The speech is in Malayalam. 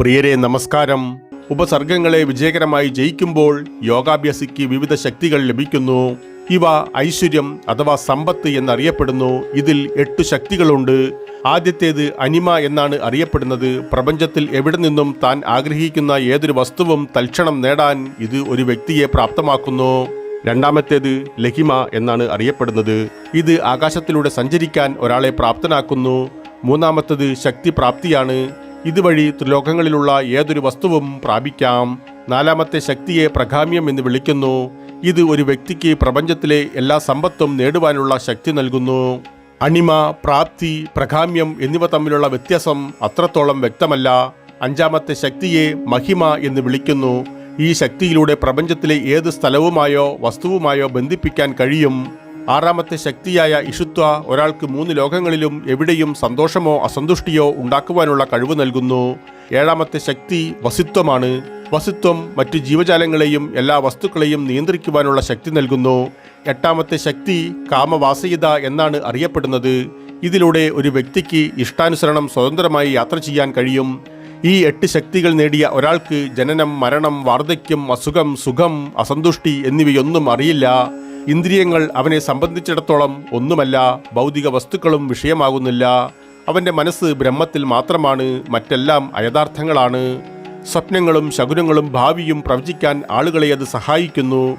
പ്രിയരെ നമസ്കാരം. ഉപസർഗങ്ങളെ വിജയകരമായി ജയിക്കുമ്പോൾ യോഗാഭ്യാസിക്ക് വിവിധ ശക്തികൾ ലഭിക്കുന്നു. ഇവ ഐശ്വര്യം അഥവാ സമ്പത്ത് എന്നറിയപ്പെടുന്നു. ഇതിൽ എട്ട് ശക്തികളുണ്ട്. ആദ്യത്തേത് അനിമ എന്നാണ് അറിയപ്പെടുന്നത്. പ്രപഞ്ചത്തിൽ എവിടെ നിന്നും താൻ ആഗ്രഹിക്കുന്ന ഏതൊരു വസ്തുവും തൽക്ഷണം നേടാൻ ഇത് ഒരു വ്യക്തിയെ പ്രാപ്തമാക്കുന്നു. രണ്ടാമത്തേത് ലഹിമ എന്നാണ് അറിയപ്പെടുന്നത്. ഇത് ആകാശത്തിലൂടെ സഞ്ചരിക്കാൻ ഒരാളെ പ്രാപ്തനാക്കുന്നു. മൂന്നാമത്തത് ശക്തി പ്രാപ്തിയാണ് ഇതുവഴി ത്രിലോകങ്ങളിലുള്ള ഏതൊരു വസ്തുവും പ്രാപിക്കാം. നാലാമത്തെ ശക്തിയെ പ്രഗാമ്യം എന്ന് വിളിക്കുന്നു. ഇത് ഒരു വ്യക്തിക്ക് പ്രപഞ്ചത്തിലെ എല്ലാ സമ്പത്തും നേടുവാനുള്ള ശക്തി നൽകുന്നു. അണിമ പ്രാപ്തി പ്രഗാമ്യം എന്നിവ തമ്മിലുള്ള വ്യത്യാസം അത്രത്തോളം വ്യക്തമല്ല. അഞ്ചാമത്തെ ശക്തിയെ മഹിമ എന്ന് വിളിക്കുന്നു. ഈ ശക്തിയിലൂടെ പ്രപഞ്ചത്തിലെ ഏത് സ്ഥലവുമായോ വസ്തുവുമായോ ബന്ധിപ്പിക്കാൻ കഴിയും. ആറാമത്തെ ശക്തിയായ ഇഷുത്വ ഒരാൾക്ക് മൂന്ന് ലോകങ്ങളിലും എവിടെയും സന്തോഷമോ അസന്തുഷ്ടിയോ ഉണ്ടാക്കുവാനുള്ള കഴിവ് നൽകുന്നു. ഏഴാമത്തെ ശക്തി വസിത്വമാണ്. വസിത്വം മറ്റു ജീവജാലങ്ങളെയും എല്ലാ വസ്തുക്കളെയും നിയന്ത്രിക്കുവാനുള്ള ശക്തി നൽകുന്നു. എട്ടാമത്തെ ശക്തി കാമവാസയിത എന്നാണ് അറിയപ്പെടുന്നത്. ഇതിലൂടെ ഒരു വ്യക്തിക്ക് ഇഷ്ടാനുസരണം സ്വതന്ത്രമായി യാത്ര ചെയ്യാൻ കഴിയും. ഈ എട്ട് ശക്തികൾ നേടിയ ഒരാൾക്ക് ജനനം മരണം വാർദ്ധക്യം അസുഖം സുഖം അസന്തുഷ്ടി എന്നിവയൊന്നും അറിയില്ല. ഇന്ദ്രിയങ്ങൾ അവനെ സംബന്ധിച്ചിടത്തോളം ഒന്നുമല്ല ഭൗതിക വസ്തുക്കളും വിഷയമാകുന്നില്ല. അവന്റെ മനസ്സ് ബ്രഹ്മത്തിൽ മാത്രമാണ് മറ്റെല്ലാം അയഥാർത്ഥങ്ങളാണ്. സ്വപ്നങ്ങളും ശകുനങ്ങളും ഭാവിയും പ്രവചിക്കാൻ ആളുകളെ അത് സഹായിക്കുന്നു.